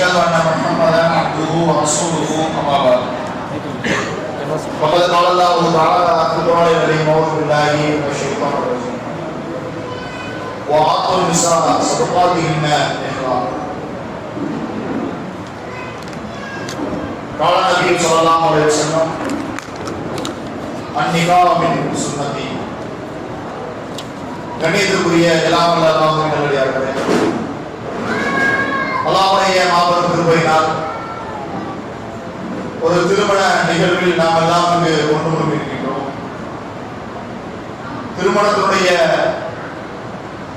واشهد ان محمدا عبده ورسوله اما بعد فقد قال الله تعالى في القران الكريم اعوذ بالله من الشيطان الرجيم وعطوا النساء صدقاتهن نحرا قال النبي صلى الله عليه وسلم النكاح من سنتي கண்ணியத்திற்குரிய எல்லாம் வல்ல அல்லாஹ்வின் நல்லடியார்களே அல்லாஹ்வுடைய கொண்டு கிருபையினால் ஒரு திருமண நிகழ்வில் நாம் எல்லாம் இங்கு ஒன்று கொண்டிருக்கின்றோம் திருமணத்தினுடைய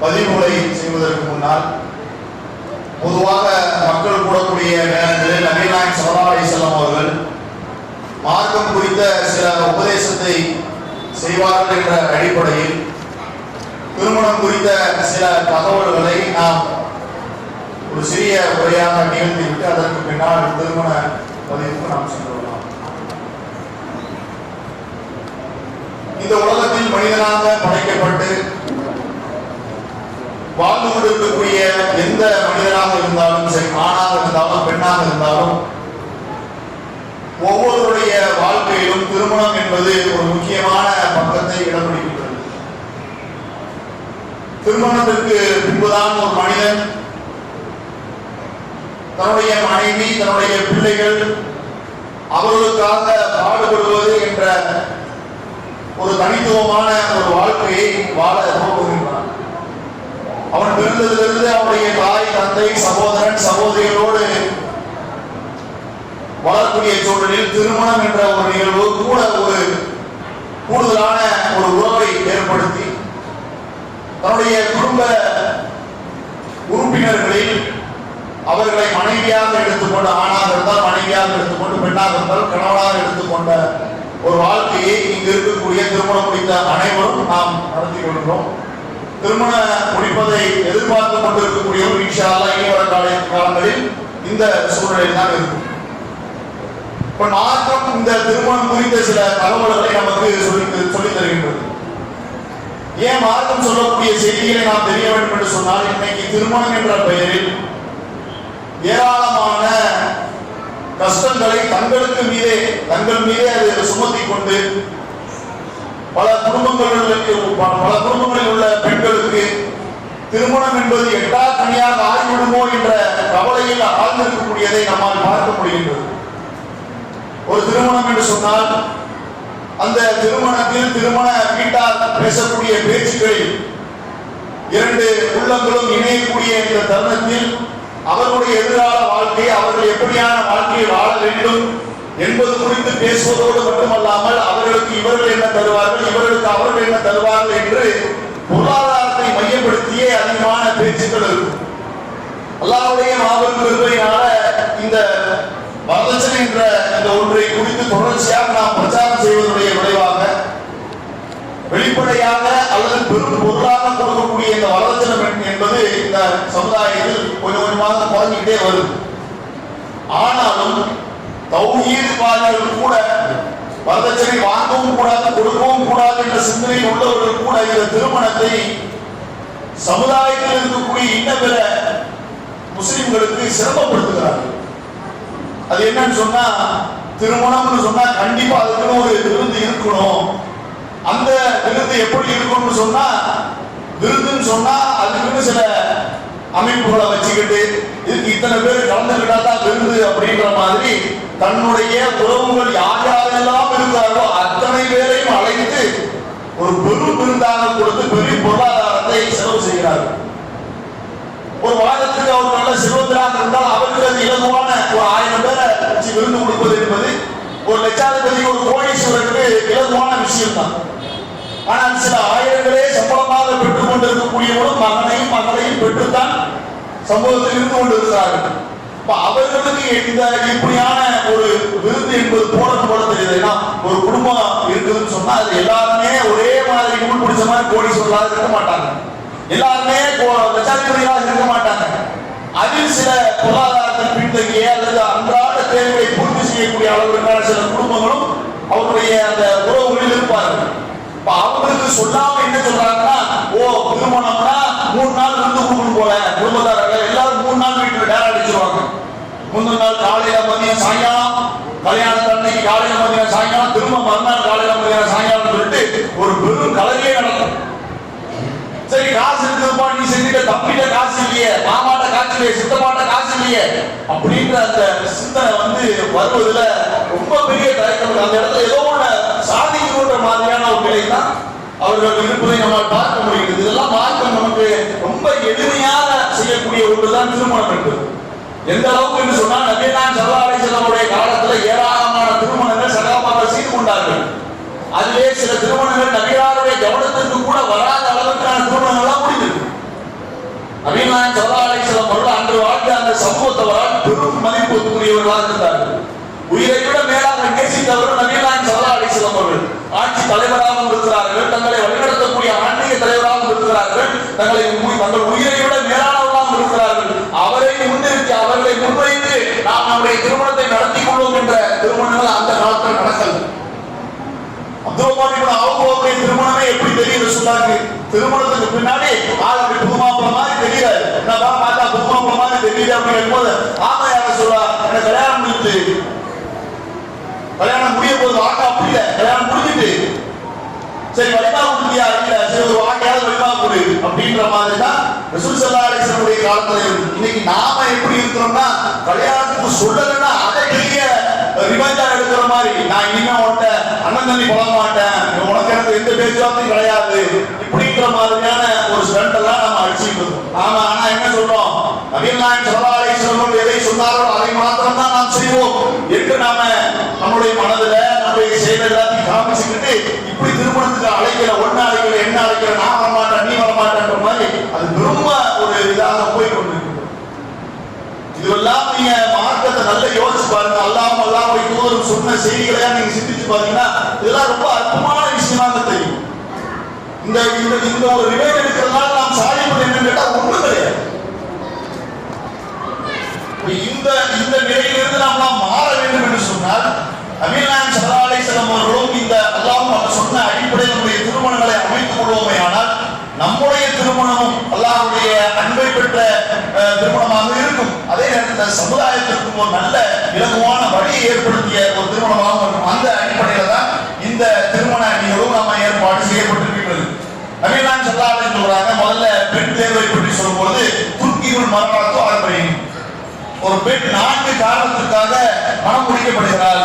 பதிவுகளை செய்வதற்கு முன்னால் பொதுவாக மக்கள் கூடக்கூடிய நேரங்களில் நபிநாயக் சல்லா செல்லம் அவர்கள் மார்க்கம் குறித்த சில உபதேசத்தை செய்வார்கள் என்ற அடிப்படையில் திருமணம் குறித்த சில தகவல்களை நாம் ஒரு சிறிய உரையாக நிகழ்த்திவிட்டு அதற்கு பின்னால் திருமண பதிவுக்கு நாம் சென்றுள்ளோம் இந்த உலகத்தில் மனிதனாக படைக்கப்பட்டு வாழ்ந்து கொண்டிருக்கக்கூடிய எந்த மனிதனாக இருந்தாலும் சரி ஆணாக இருந்தாலும் பெண்ணாக இருந்தாலும் ஒவ்வொருவருடைய வாழ்க்கையிலும் திருமணம் என்பது ஒரு முக்கியமான பக்கத்தை இடம் பிடிக்கின்றது திருமணத்திற்கு பின்புதான் ஒரு மனிதன் தன்னுடைய மனைவி தன்னுடைய பிள்ளைகள் அவர்களுக்காக பாடுபடுவது என்ற ஒரு தனித்துவமான ஒரு வாழ்க்கையை வாழ விரும்புகின்றான் அவன் பிறந்ததிலிருந்து அவனுடைய தாய் தந்தை சகோதரன் சகோதரிகளோடு வளரக்கூடிய சூழலில் திருமணம் என்ற ஒரு நிகழ்வு கூட ஒரு கூடுதலான ஒரு உறவை ஏற்படுத்தி தன்னுடைய குடும்ப உறுப்பினர்களில் அவர்களை மனைவியாக எடுத்துக்கொண்டு ஆணாக இருந்தால் மனைவியாக எடுத்துக்கொண்டு பெண்ணாக இருந்தால் கணவனாக எடுத்துக்கொண்ட ஒரு வாழ்க்கையை இங்கு இருக்கக்கூடிய திருமணம் முடித்த அனைவரும் நாம் நடத்தி கொள்கிறோம். திருமண முடிப்பதை எதிர்பார்த்து கொண்டிருக்கக்கூடியவர் ஒரு அல்லாஹ் இனி வர கால காலங்களில் இந்த சூழ்நிலையில் தான் இருக்கும். இப்ப மார்க்கம் இந்த திருமணம் குறித்த சில தகவல்களை நமக்கு சொல்லி சொல்லித் தருகின்றது. ஏன் மார்க்கம் சொல்லக்கூடிய செய்திகளை நாம் தெரிய வேண்டும் என்று சொன்னால் இன்னைக்கு திருமணம் என்ற பெயரில் ஏராளமான கஷ்டங்களை தங்களுக்கு மீதே தங்கள் மீதே அது சுமத்தி கொண்டு பல குடும்பங்களில் பல குடும்பங்களில் உள்ள பெண்களுக்கு திருமணம் என்பது எட்டா தனியாக ஆகிவிடுமோ என்ற கவலையில் ஆழ்ந்திருக்கக்கூடியதை நம்மால் பார்க்க முடிகின்றது. ஒரு திருமணம் என்று சொன்னால் அந்த திருமணத்தில் திருமண வீட்டார் பேசக்கூடிய பேச்சுக்களில் இரண்டு உள்ளங்களும் இணையக்கூடிய இந்த தருணத்தில் அவர்களுடைய எதிர்கால வாழ்க்கை அவர்கள் எப்படியான வாழ்க்கையை வாழ வேண்டும் என்பது குறித்து பேசுவதோடு மட்டுமல்லாமல் அவர்களுக்கு இவர்கள் என்ன தருவார்கள் இவர்களுக்கு அவர்கள் என்ன தருவார்கள் என்று பொருளாதாரத்தை மையப்படுத்தியே அதிகமான பேச்சுக்கள் இருக்கும். அல்லாவுடைய மாபெரும் பெருமையினால இந்த வரதட்சணை என்ற இந்த ஒன்றை குறித்து தொடர்ச்சியாக பெரும் பொருளாக கொடுக்கக்கூடிய இந்த வரதட்சணை என்பது இந்த சமுதாயத்தில் கொஞ்சம் கொஞ்சமாக குறைஞ்சிக்கிட்டே வருது. ஆனாலும் தௌஹீத்வாதிகள் கூட வரதட்சணை வாங்கவும் கூடாது கொடுக்கவும் கூடாது என்ற சிந்தனை உள்ளவர்கள் கூட இந்த திருமணத்தை சமுதாயத்தில் இருக்கக்கூடிய இன்ன பிற முஸ்லிம்களுக்கு சிரமப்படுத்துகிறார்கள். அது என்னன்னு சொன்னா திருமணம்னு சொன்னா கண்டிப்பா அதுக்குன்னு ஒரு விருந்து இருக்கணும். அந்த விருந்து எப்படி இருக்கும்னு சொன்னா விருந்துன்னு சொன்னா அதுக்குன்னு சில அமைப்புகளை வச்சுக்கிட்டு இதுக்கு இத்தனை பேர் கலந்துக்கிட்டா தான் விருந்து அப்படின்ற மாதிரி தன்னுடைய உறவுகள் யார் யாரெல்லாம் இருந்தாரோ அத்தனை பேரையும் அழைத்து ஒரு பெரும் விருந்தாக கொடுத்து பெரிய பொருளாதாரத்தை செலவு செய்கிறார் ஒரு வாரத்துக்கு அவர் நல்ல செல்வந்தராக இருந்தால் அவருக்கு அது இலகுவான ஒரு ஆயிரம் பேரை விருந்து கொடுப்பது என்பது ஒரு லட்சாதிபதி ஒரு கோடீஸ்வரருக்கு இலகுவான விஷயம் தான் ஆனால் சில ஆயிரங்களே சம்பளமாக பெற்றுக் கொண்டிருக்கக்கூடியவரும் மகனையும் மகளையும் பெற்றுத்தான் சமூகத்தில் இருந்து கொண்டிருக்கிறார்கள். அவர்களுக்கு இந்த இப்படியான ஒரு விருது என்பது போடணும் போல தெரியுது. ஏன்னா ஒரு குடும்பம் இருக்குதுன்னு சொன்னா அது எல்லாருமே ஒரே மாதிரி நூல் பிடிச்ச மாதிரி கோடீஸ்வரர்களாக இருக்க மாட்டாங்க. எல்லாருமே கோ- லட்சாதிபதிகளாக இருக்க மாட்டாங்க. அதில் சில பொருளாதாரத்தில் பின்தங்கிய அல்லது அன்றாட தேவையை பூர்த்தி செய்யக்கூடிய அளவிற்கான சில குடும்பங்களும் அவருடைய அந்த உறவுகளில் இருப்பார்கள். இப்ப அவங்களுக்கு சொல்லாம என்ன சொல்றாங்கன்னா ஓ திருமணம்னா மூணு நாள் இருந்து கொடுக்கணும் போல குடும்பத்தாரர்கள் எல்லாரும் மூணு நாள் வீட்டுல டேரா அடிச்சிருவாங்க. முந்தின நாள் காலையில மதியம் சாயங்காலம் கல்யாணத்து அன்னைக்கு காலையில மதியம் சாயங்காலம் திரும்ப மறுநாள் காலையில மதியம் சாயங்காலம் சொல்லிட்டு ஒரு பெரும் கலவையே நடக்கும். சரி காசு இருக்குதுப்பா நீ செஞ்சுட்ட தம்பிட்ட காசு இல்லையே மாமாட்ட காசு இல்லையே சித்தமாட்ட காசு இல்லையே அப்படின்ற அந்த சிந்தனை வந்து வருவதுல ரொம்ப பெரிய தயக்கம் அந்த இடத்துல ஏதோ ஒண்ணு சாதிக்கணுன்ற மாதிரியான ஒரு நிலை தான் அவர்கள் இருப்பதை நம்மால் பார்க்க முடிகிறது. இதெல்லாம் மார்க்கம் நமக்கு ரொம்ப எளிமையாக செய்யக்கூடிய ஒன்றுதான் திருமணம் என்பது எந்த அளவுக்கு என்று சொன்னால் நவீனான் சல்லாலை செல்லமுடைய காலத்துல ஏராளமான திருமணங்கள் சகாபாக்கள் செய்து கொண்டார்கள். அதிலே சில திருமணங்கள் நபியாருடைய கவனத்திற்கு கூட வராத அளவுக்கான திருமணங்கள்லாம் முடிந்தது. நவீனான் சல்லாலை செல்லம் அவர்கள் அன்று வாழ்ந்த அந்த சமூகத்தவரால் பெரும் மதிப்புக்குரியவர்களாக இருந்தார்கள். உயிரை விட மேலாக நேசித்தவர் நபிநாயன் சல்லாலை செல்லம் அவர்கள். ஆட்சி தலைவராகவும் இருக்கிறார்கள் தங்களை வழிநடத்தக்கூடிய ஆன்மீக தலைவராகவும் இருக்கிறார்கள் தங்களை தங்கள் உயிரை விட மேலானவர்களாகவும் இருக்கிறார்கள். அவரை முன்னிறுத்தி அவர்களை முன்வைத்து நாம் நம்முடைய திருமணத்தை நடத்தி கொள்வோம் என்ற திருமணங்கள் அந்த காலத்தில் நடக்கல. அப்துல் அவங்களுடைய திருமணமே எப்படி தெரியுது சொல்லாங்க திருமணத்துக்கு பின்னாடி ஆள் அப்படி புதுமாப்பிள மாதிரி தெரியாது. நான் பா பார்த்தா புதுமாப்பிள மாதிரி தெரியுது அப்படின்னு போது ஆமா யார சொல்றா எனக்கு கல்யாணம் முடிஞ்சுட்டு கல்யாணம் முடிய போது வாக்கா அப்படி இல்ல கல்யாணம் முடிஞ்சிட்டு. சரி வழிபா கொடுத்தியா? இல்ல சரி ஒரு வாக்கையாவது வழிபா கொடு அப்படின்ற மாதிரி தான் ரசூல் ஸல்லல்லாஹு அலைஹி காலத்துல இன்னைக்கு நாம எப்படி இருக்கிறோம்னா கல்யாணத்துக்கு சொல்லலைன்னா அதை பெரிய ரிவெஞ்சா எடுக்கிற மாதிரி நான் இனிமே உன்ட்ட அண்ணன் தண்ணி போட மாட்டேன். உனக்கு எனக்கு எந்த பேச்சுவார்த்தையும் கிடையாது. இப்படின்ற மாதிரியான ஒரு ஸ்டண்ட் எல்லாம் நம்ம அடிச்சுட்டு இருக்கோம். நாம ஆனா என்ன சொல்றோம்? நவீன் நாயன் ஸல்லல்லாஹு எதை சொன்னாரோ அதை மாத்திரம் தான் நாம் செய்வோம். என்று நாம நம்முடைய மனதுல நம்முடைய செயல் எல்லாத்தையும் காமிச்சுக்கிட்டு இப்படி திருமணத்துக்கு அழைக்கல ஒன்னா அழைக்கல என்ன அழைக்கல நான் வரமாட்டேன் நீ வரமாட்டேன்ற மாதிரி அது ரொம்ப ஒரு இதாக போய் கொண்டிருக்கிறது இதுவெல்லாம் நீங்க மார்க்கத்தை நல்லா யோசிச்சு பாருங்க. அல்லாம அல்லாம தூதரும் சொன்ன செய்திகளையா நீங்க சிந்திச்சு பாத்தீங்கன்னா இதெல்லாம் ரொம்ப அற்புதமான விஷயமா தான் தெரியும். இந்த இந்த இந்த ஒரு ரிவைவ் எடுக்கிறதுனால நாம் சாதிப்பது என்னன்னு கேட்டா ஒண்ணும் கிடையாது. இந்த இந்த நிலையிலிருந்து நாம் நாம் மாற வேண்டும் என்று சொன்னால் அமீர்நாயன் சல்லாலை செல்லம் அவர்களும் இந்த அல்லாஹும் அவர் சொன்ன அடிப்படையில் நம்முடைய திருமணங்களை அமைத்துக் கொள்வோமே ஆனால் நம்முடைய திருமணமும் அல்லாஹுடைய அன்பை பெற்ற அஹ், திருமணமாக இருக்கும். அதே நேரத்தில் சமுதாயத்திற்கும் ஒரு நல்ல இலகுவான வழியை ஏற்படுத்திய ஒரு திருமணமாக இருக்கும் அந்த அடிப்படையில தான் இந்த திருமண அணிகளும் நம்ம ஏற்பாடு செய்யப்பட்டிருக்கின்றது. அமீர்நாயன் சல்லாலை சொல்றாங்க முதல்ல பெண் தேர்வை பற்றி சொல்லும்போது துர்க்கிகள் மரணத்தோ ஆரம்பிக்கும் ஒரு பெண் நான்கு காரணத்துக்காக மனம் முடிக்கப்படுகிறாள்.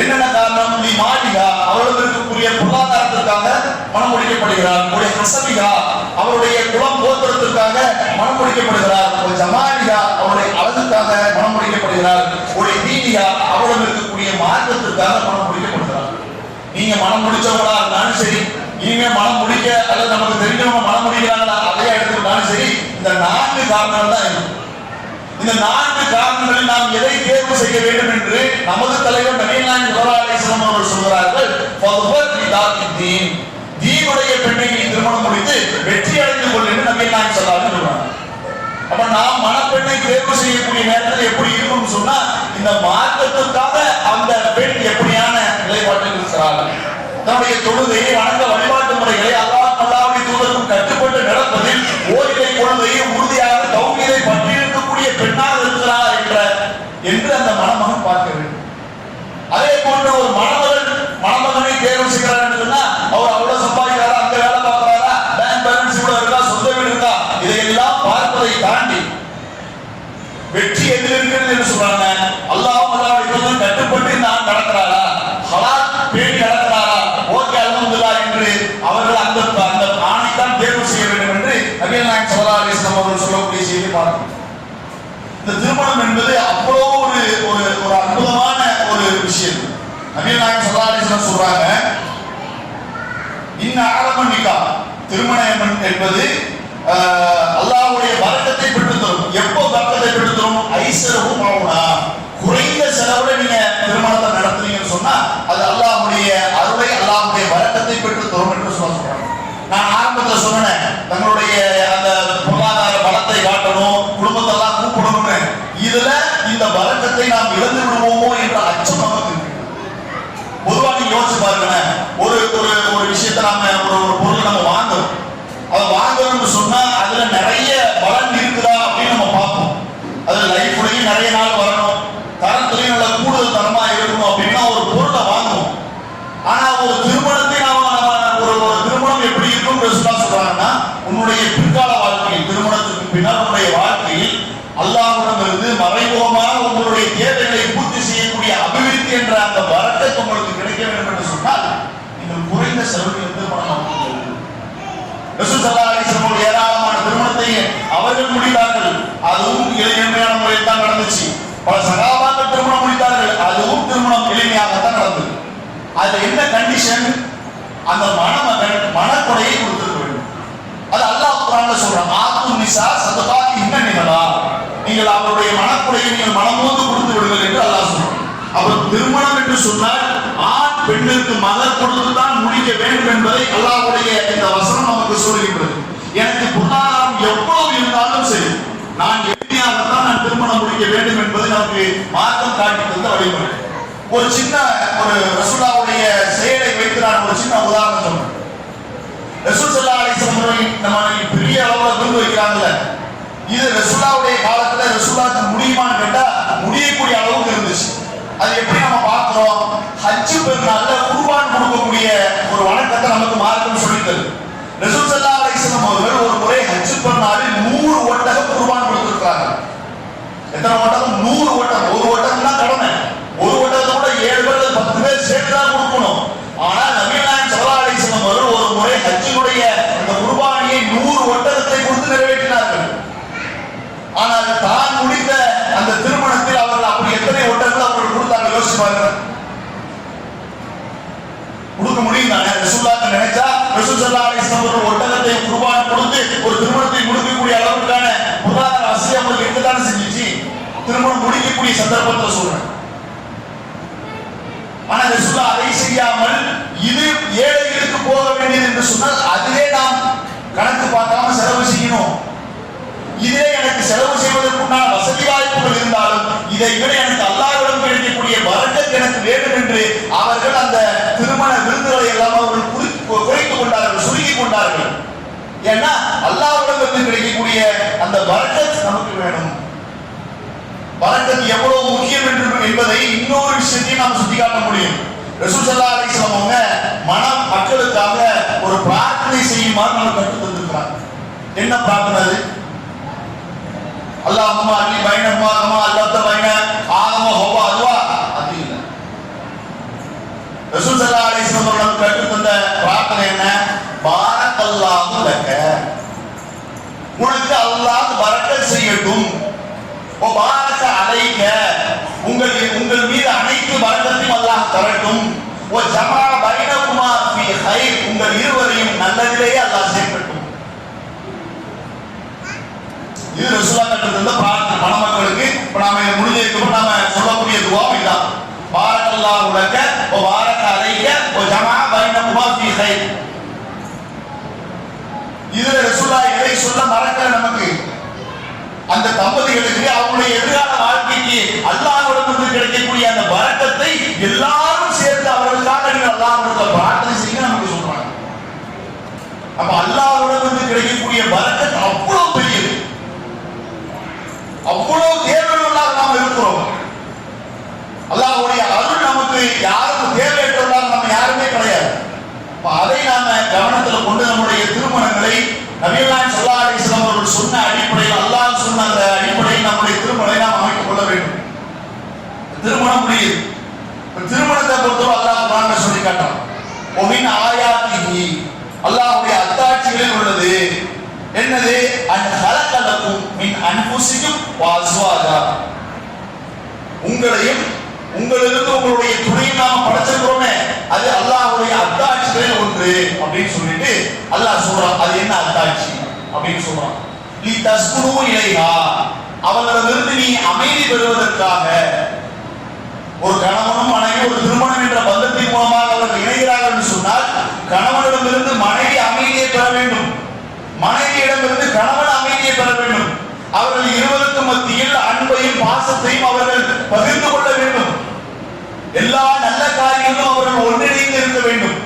என்னென்ன காரணம்? நீ மாளிகா அவளுக்கு இருக்கக்கூடிய பொருளாதாரத்திற்காக மனம் முடிக்கப்படுகிறார் உடைய ஹசபிகா அவருடைய குலம் போக்குவரத்திற்காக மனம் முடிக்கப்படுகிறார் ஒரு ஜமாலிகா அவருடைய அழகுக்காக மனம் முடிக்கப்படுகிறார் உடைய தீனிகா அவளுக்கு இருக்கக்கூடிய மார்க்கத்திற்காக மனம் முடிக்கப்படுகிறார் நீங்க மனம் முடிச்சவங்களா இருந்தாலும் சரி இனிமே மனம் முடிக்க அல்லது நமக்கு தெரிஞ்சவங்க மனம் முடிக்கிறாங்களா அதையே எடுத்துக்கிட்டாலும் சரி இந்த நான்கு காரணங்கள் தான் இருக்கும் இந்த நான்கு காரணங்களில் நாம் எதை தேர்வு செய்ய வேண்டும் என்று நமது தலைவர் நவீனாயன் அலிஸ்லாம் அவர்கள் சொல்கிறார்கள். "ஃபதுவர் தீன்." தீனுடைய பெண்ணை திருமணம் முடித்து வெற்றி அடைந்து கொள் என்று நவீனாயன் சொல்லாரு சொல்றாங்க. அப்ப நாம் மணப்பெண்ணை தேர்வு செய்யக்கூடிய நேரத்தில் எப்படி இருக்கும்னு சொன்னா இந்த மார்க்கத்துக்காக அந்த பெண் எப்படியான நிலைப்பாட்டில் இருக்கிறார்கள் நம்முடைய தொழுகையை வணங்க வழிபாட்டு முறைகளை என்று அந்த மணமகன் பார்க்க வேண்டும். அதே போன்ற ஒரு மணமகன் மணமகனை தேர்வு செய்கிறார் என்று சொன்னா அவர் அவ்வளவு சம்பாதிக்கிறாரா? அந்த வேலை பார்க்கிறாரா? பேங்க் பேலன்ஸ் கூட இருக்கா? சொந்த வீடு இருக்கா? இதையெல்லாம் பார்ப்பதை தாண்டி வெற்றி எதில் இருக்கிறது என்று சொல்றாங்க. அல்லாஹ் அல்லாஹ் கட்டுப்பட்டு நான் நடக்கிறாரா? ஹலால் பேடி நடக்கிறாரா? ஓகே அல்ஹம்துலில்லாஹ் என்று அவர்கள் அந்த அந்த ஆணைத்தான் தேர்வு செய்ய வேண்டும் என்று நபிகள் நாயக் ஸல்லல்லாஹு அலிஸ்லாம் அவர்கள் சொல்லக்கூடிய செய்தி பார்க்கிறோம். இந்த திருமணம் என்பது அவ்வளோ ஒரு ஒரு ஒரு அற்புதமான ஒரு விஷயம் நபிகள் நாயகம் சொல்றாங்க. இன்ன ஆரம்ப நிக்கா திருமணம் என்பது ஆஹ், அல்லாஹ்வுடைய வரக்கத்தை பெற்று தரும் எப்போ வரக்கத்தை பெற்று தரும் ஐசரவும் ஆகுனா குறைந்த செலவுல நீங்க திருமணத்தை நடத்துறீங்கன்னு சொன்னா அது அல்லாஹ்வுடைய அருளை அல்லாஹ்வுடைய வரக்கத்தை பெற்று தரும் என்று சொல்ல சொல்றாங்க. நான் ஆரம்பத்துல சொன்னேன் தங்களுடைய அந்த பொருளாதார பலத்தை காட்டணும் குடும்பத்தெல்லாம் கூப்பிடணும்னு. இதுல இந்த வரக்கத்தை நாம் இழந்து விடுவோமோ என்ற அச்சம் நமக்கு இருக்கு. பொதுவாக நீங்க யோசிச்சு பாருங்க ஒரு ஒரு ஒரு விஷயத்த நாம ஒரு ஒரு பொருளை நம்ம வாங்குறோம். அதை வாங்குறோம்னு சொன்னா அதுல நிறைய பலன் இருக்குதா அப்படின்னு நம்ம பார்ப்போம். அதுல லைஃப்லயும் நிறைய நாள் வரணும். தரத்துலயும் நல்ல கூடுதல் தரமா இருக்கணும் அப்படின்னா ஒரு பொருளை வாங்குவோம். ஆனா ஒரு திருமணத்தை நாம ஒரு ஒரு திருமணம் எப்படி இருக்கும் சொல்றாங்கன்னா உன்னுடைய பிற்கால வாழ்க்கையில் திருமணத்துக்கு பின்னால் உன்னுடைய வாழ்க்கையில் அல்லாஹிடம் இருந்து மறைமுகமாக உங்களுடைய தேவை நீங்கள் குறைந்த செலவில் ஏராளமான திருமணத்தை அவர்கள் முடித்தார்கள் அதுவும் எளிமையான முறையில் தான் நடந்துச்சு பல சகாபாக்கள் திருமணம் முடித்தார்கள் அதுவும் திருமணம் எளிமையாகத்தான் நடந்தது அதுல என்ன கண்டிஷன் அந்த மணமகன் மனக்குறையை கொடுத்திருக்க வேண்டும் அது அல்லாஹ் குரான்ல சொல்றான் ஆத்து நிசா சதகாத்தி இன்ன நிகழா நீங்கள் அவருடைய மனக்குறையை நீங்கள் மனமோந்து கொடுத்து விடுங்கள் என்று அல்லாஹ் சொல்றான். அவர் திருமணம் என்று சொன்னால் பெண்ணிற்கு மகர் கொடுத்துதான் முடிக்க வேண்டும் என்பதை அல்லாவுடைய இந்த வசனம் நமக்கு சொல்கின்றது. எனக்கு பொருளாதாரம் எவ்வளவு இருந்தாலும் சரி நான் எளிமையாகத்தான் நான் திருமணம் முடிக்க வேண்டும் என்பதை நமக்கு மார்க்கம் காட்டி தந்த வழிமுறை. ஒரு சின்ன ஒரு ரசூலாவுடைய செயலை வைத்து நான் ஒரு சின்ன உதாரணம் சொல்றேன். ரசூசல்லா ஸல்லல்லாஹு அலைஹி நம்ம பெரிய அளவுல விருந்து வைக்கிறாங்கல்ல. இது ரசூலாவுடைய காலத்துல ரசூலாக்கு முடியுமான்னு கேட்டா முடியக்கூடிய அளவுக்கு இருந்துச்சு. அது எப்படி நம்ம பார்க்கிறோம்? ஹஜ் பெருநாள்ல குர்பான் கொடுக்கக்கூடிய ஒரு வணக்கத்தை நமக்கு மார்க்கம் சொல்லித்தது. ரசூல் ஸல்லல்லாஹு அலைஹி அவர்கள் ஒரு முறை ஹஜ் பெருநாளில் நூறு ஒட்டகம் குர்பான் கொடுத்திருக்காங்க எத்தனை ஒட்டகம்? நூறு ஒட்டகம். ஒரு ஒட்டகம் தான் கடமை. ஒரு ஒட்டகத்தை கூட ஏழு பேர் பத்து பேர் சேர்த்து தான் கொடுக்கணும் ஆனா நவீனாயன் சல்லா அலிஸ்லாம் அவர்கள் ஒரு முறை ஹஜ்ஜினுடைய அந்த குர்பானியை நூறு ஒட்டகத்தை கொடுத்து நிறைவேற்றினார்கள். ஆனால் தான் முடித்த அந்த திருமணத்தில் அவர்கள் அப்படி எத்தனை ஒட்டகங்கள் அவர்கள் கொடுத்தாங்க யோசிச்சு பாருங்க கொடுக்க முடியும் தானே ரசூல்லாக்கு நினைச்சா ரசூல் சல்லா அலிஸ்லாம் ஒட்டகத்தை குர்பான் கொடுத்து ஒரு திருமணத்தை முடிக்கக்கூடிய அளவுக்கான பொருளாதார வசதி அவங்களுக்கு இருக்கத்தானே செஞ்சிச்சு? திருமணம் முடிக்கக்கூடிய சந்தர்ப்பத்தை சொல்றேன். ஆனா ரசூலா அதை செய்யாமல் இது ஏழைகளுக்கு போக வேண்டியது என்று சொன்னால் அதிலே நாம் கணக்கு பார்க்காம செலவு செய்யணும். இதே எனக்கு செலவு செய்வதற்குண்டான வசதி வாய்ப்புகள் இருந்தாலும் இதை விட எனக்கு அல்லாவிடம் கிடைக்கக்கூடிய வரக்கத் எனக்கு வேண்டும் என்று அவர்கள் அந்த கண்களை எல்லாம் அவர்கள் குறைத்துக் கொண்டார்கள் சுருக்கி கொண்டார்கள். ஏன்னா அல்லாஹ்விடம் இருந்து கிடைக்கக்கூடிய அந்த வரக்கத் நமக்கு வேணும். வரக்கத் எவ்வளவு முக்கியம் என்று என்பதை இன்னொரு விஷயத்தையும் நாம் சுட்டிக்காட்ட முடியும். ரசூல் ஸல்லல்லாஹு அவங்க மனம் மக்களுக்காக ஒரு பிரார்த்தனை செய்யுமாறு நம்ம கற்றுத் தந்திருக்கிறாங்க என்ன பிரார்த்தனை அது? அல்லாஹ் அம்மா அலி பைனஹுமா அம்மா அல்லாத்த பயணம் ஆதம ஹவ்வா அதுவா அது இல்ல ரசூல் ஸல்லல்லாஹு அலைஹி வஸல்லம் அவர்கள் நமக்கு கற்றுத் தந்த பிரார்த்தனை என்ன? பாரக்கல்லாஹு லக்க. உனக்கு அல்லாஹ் பரக்கத் செய்யட்டும். ஓ பாரக அலைக்க. உங்கள் உங்கள் மீது அனைத்து பரக்கத்தையும் அல்லாஹ் தரட்டும். ஓ ஜமா பைனகுமா ஃபி ஹைர். உங்கள் இருவரையும் நல்லதிலேயே அல்லாஹ் சேர்க்கட்டும் இது ரசூலா கட்டத்தில் இருந்த பிரார்த்தனை. மணமக்களுக்கு இப்போ நாம இதை முடிஞ்சதுக்கு அப்புறம் நாம சொல்லக்கூடிய துவா இதுதான். بارك الله لك وبارك عليك وجمع بينكما في خير இதுல ரசூலா எதை சொல்ல மறக்கல நமக்கு? அந்த தம்பதிகளுக்கு அவங்களுடைய எதிரான வாழ்க்கைக்கு அல்லாஹ்விடமிருந்து கிடைக்கக்கூடிய அந்த வரக்கத்தை எல்லாரும் சேர்ந்து அவர்களுக்காக நீங்கள் அல்லாஹ்விடத்தில் பிரார்த்தனை செய்ய நமக்கு சொல்றாங்க. அப்ப அல்லாஹ்விடமிருந்து கிடைக்கக்கூடிய வரக்கத் அவ்வளவு பெரியது. அவ்வளவு தேவையுள்ளதாக நாம் இருக்கிறோம். அல்லாஹ்வுடைய அருள் யாருக்கும் தேவையற்றவர்களாக நம்ம யாருமே கிடையாது. அதை நாம கவனத்துல கொண்டு நம்முடைய திருமணங்களை நபிகளான் ஸல்லல்லாஹு அவர்கள் சொன்ன அடிப்படையில் அல்லாஹ் சொன்ன அந்த அடிப்படையில் நம்முடைய திருமணத்தை நாம் அமைத்துக் கொள்ள வேண்டும். திருமணம் முடியுது திருமணத்தை பொறுத்தவரை அல்லாஹ் குரான் சொல்லி காட்டான் ஒமின் ஆயாத்தி அல்லாஹுடைய அத்தாட்சிகளில் உள்ளது. என்னது? அன் ஹலக்கலக்கும் மின் அன்ஃபுசிக்கும் வாசுவாதா உங்களையும் உங்களிலிருந்து உங்களுடைய துணையை நாம படைச்சிருக்கிறோமே அது அல்லாஹுடைய அத்தாட்சிகளில் ஒன்று அப்படின்னு சொல்லிட்டு அல்லாஹ் சொல்றான். அது என்ன அத்தாட்சி அப்படின்னு சொல்றான். நீ தஸ்குனு இலைஹா அவர்களிடமிருந்து நீ அமைதி பெறுவதற்காக ஒரு கணவனும் மனைவி ஒரு திருமணம் என்ற பந்தத்தின் மூலமாக அவர்கள் இணைகிறார்கள் என்று சொன்னால் கணவனிடமிருந்து மனைவி அமைதியை பெற வேண்டும். மனைவியிடமிருந்து கணவன் அமைதியை பெற வேண்டும். அவர்கள் இருவருக்கு மத்தியில் அன்பையும் பாசத்தையும் அவர்கள் பகிர்ந்து கொள்ள வேண்டும். எல்லா நல்ல காரியங்களும் அவர்கள் ஒன்றிணைந்து இருக்க வேண்டும்.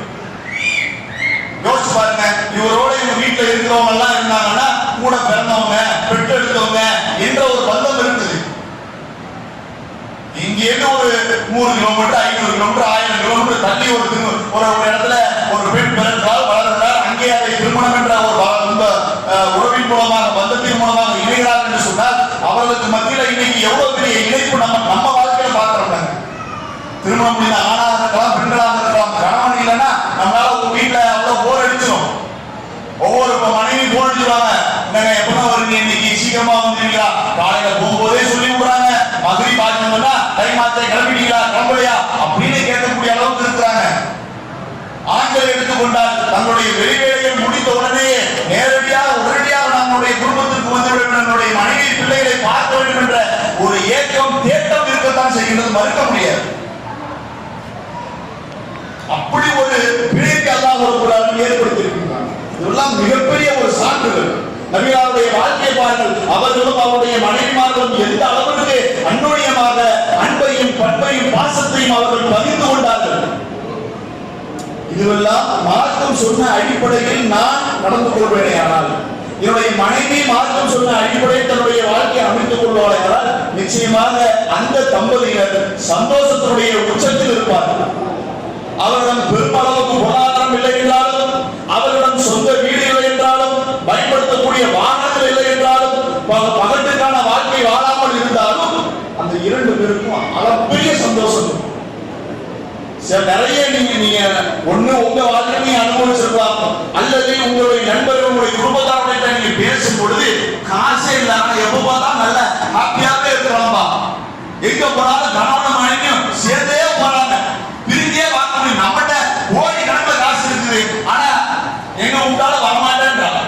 யோசிச்சு பாருங்க இவரோட இவங்க வீட்டுல இருக்கிறவங்க எல்லாம் இருந்தாங்கன்னா கூட பிறந்தவங்க பெற்றெடுத்தவங்க என்ற ஒரு பந்தம் இருக்குது. இங்கேருந்து ஒரு நூறு கிலோமீட்டர் ஐநூறு கிலோமீட்டர் ஆயிரம் கிலோமீட்டர் தள்ளி ஒரு ஒரு ஒரு இடத்துல ஒரு பெண் பிறந்தால் வளர்ந்தால் அங்கே அதை திருமணம் என்ற ஒரு வ- ரொம்ப அஹ், திருமணத்தின் மூலமாக இணைகிறார் என்று சொன்னால் அவர்களுக்கு மத்தியில இன்னைக்கு எவ்வளவு பெரிய இணைப்பு நம்ம திருமணம் முடிந்த ஆணாக இருக்கலாம் பெண்களாக இருக்கலாம். கணவன் இல்லைன்னா நம்மளால உங்க வீட்டுல அவ்வளவு போர் அடிச்சிடும் ஒவ்வொரு மனைவி போர் அடிச்சுவாங்க என்னங்க எப்பதான் வருங்க இன்னைக்கு சீக்கிரமா வந்துருக்கீங்களா காலையில போகும்போதே சொல்லி விடுறாங்க. மதுரை பாத்தீங்கன்னா கை மாத்த கிளம்பிட்டீங்களா? கிளம்பலையா? அப்படின்னு கேட்கக்கூடிய அளவுக்கு இருக்கிறாங்க. ஆண்கள் எடுத்துக்கொண்டால் தங்களுடைய வெளிவேலையை முடித்த உடனே நேரடியாக உடனடியாக நம்முடைய குடும்பத்திற்கு வந்து நம்முடைய மனைவி பிள்ளைகளை பார்க்க வேண்டும் என்ற ஒரு ஏக்கம் தேட்டம் இருக்கத்தான் செய்கிறது மறுக்க முடியாது. அப்படி ஒரு பிழைக்கு அல்லாஹ் ஒரு குரான் இதெல்லாம் மிகப்பெரிய ஒரு சான்றுகள். நபியாருடைய வாழ்க்கை பாருங்கள். அவர்களும் அவருடைய மனைவிமார்களும் எந்த அளவிற்கு அந்நுண்ணியமாக அன்பையும் பண்பையும் பாசத்தையும் அவர்கள் பகிர்ந்து கொண்டார்கள். இதுவெல்லாம் மார்க்கம் சொன்ன அடிப்படையில் நான் நடந்து கொள்வேனே ஆனால் என்னுடைய மனைவி மார்க்கம் சொன்ன அடிப்படையில் தன்னுடைய வாழ்க்கையை அமைத்துக் கொள்வாளே நிச்சயமாக அந்த தம்பதியினர் சந்தோஷத்தினுடைய உச்சத்தில் நிறைய நீங்க நீங்க ஒண்ணு உங்க வாழ்க்கை நீங்க அனுபவிச்சிருக்கலாம். அல்லது உங்களுடைய நண்பர்கள் உங்களுடைய குடும்பத்தாரோட நீங்க பேசும் பொழுது காசே இல்லாம எப்ப பார்த்தா நல்ல ஹாப்பியாவே இருக்கலாம்பா. எங்க போனாலும் கணவன் மனைவியும் சேர்ந்தே போறாங்க. பிரிஞ்சே பார்க்க முடியும். நம்மகிட்ட ஓடி கணக்கு காசு இருக்குது. ஆனா எங்க உண்டால வரமாட்டேன்றாங்க.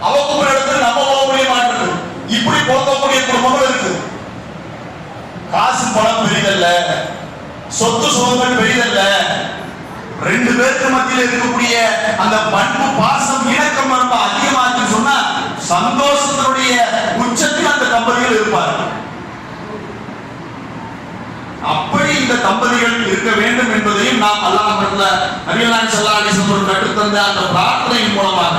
அவ கூப்பிட இடத்துல நம்ம போக முடிய மாட்டேங்குது. இப்படி போகக்கூடிய குடும்பங்களும் இருக்கு. காசு பணம் பெரிதல்ல. சொத்து சுகங்கள் பெரிதல்ல. ரெண்டு பேருக்கு மத்தியில் இருக்கக்கூடிய அந்த பண்பு பாசம் இணக்கம் ரொம்ப அதிகமா சொன்னா சந்தோஷத்தினுடைய உச்சத்தில் அந்த தம்பதிகள் இருப்பார் அப்படி இந்த தம்பதிகள் இருக்க வேண்டும் என்பதையும் நாம் அல்லாஹ் நபிகளான் செல்லாலிசம் ஒரு கற்றுத்தந்த அந்த பிரார்த்தனையின் மூலமாக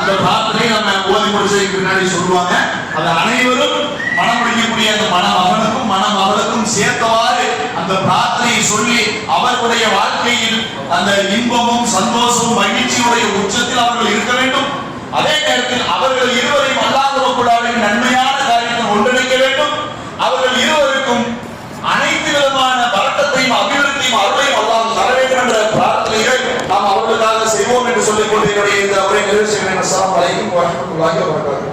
அந்த பிரார்த்தனை நம்ம ஓதி முடிச்சதுக்கு பின்னாடி சொல்லுவாங்க. அது அனைவரும் மனம் முடிக்கக்கூடிய அந்த மன மகனுக்கும் மன மகளுக்கும் சேர்த்தவாறு அந்த பிரார்த்தனையை சொல்லி அவர்களுடைய வாழ்க்கையில் அந்த இன்பமும் சந்தோஷமும் மகிழ்ச்சியுடைய உச்சத்தில் அவர்கள் இருக்க வேண்டும். அதே நேரத்தில் அவர்கள் இருவரையும் அல்லாஹ் நன்மையான காரியத்தை ஒன்றிணைக்க வேண்டும். அவர்கள் இருவருக்கும் அனைத்து விதமான பரட்டத்தையும் அபிவிருத்தியும் அருளையும் அல்லாத தர வேண்டும் என்ற பிரார்த்தனைகள் நாம் அவர்களுக்காக செய்வோம் என்று சொல்லிக் கொண்டு என்னுடைய இந்த உரை நிறைவு செய்கிறேன். அஸ்ஸலாமு அலைக்கும் வரஹ்மத்துல்லாஹி வபரகாத்துஹு.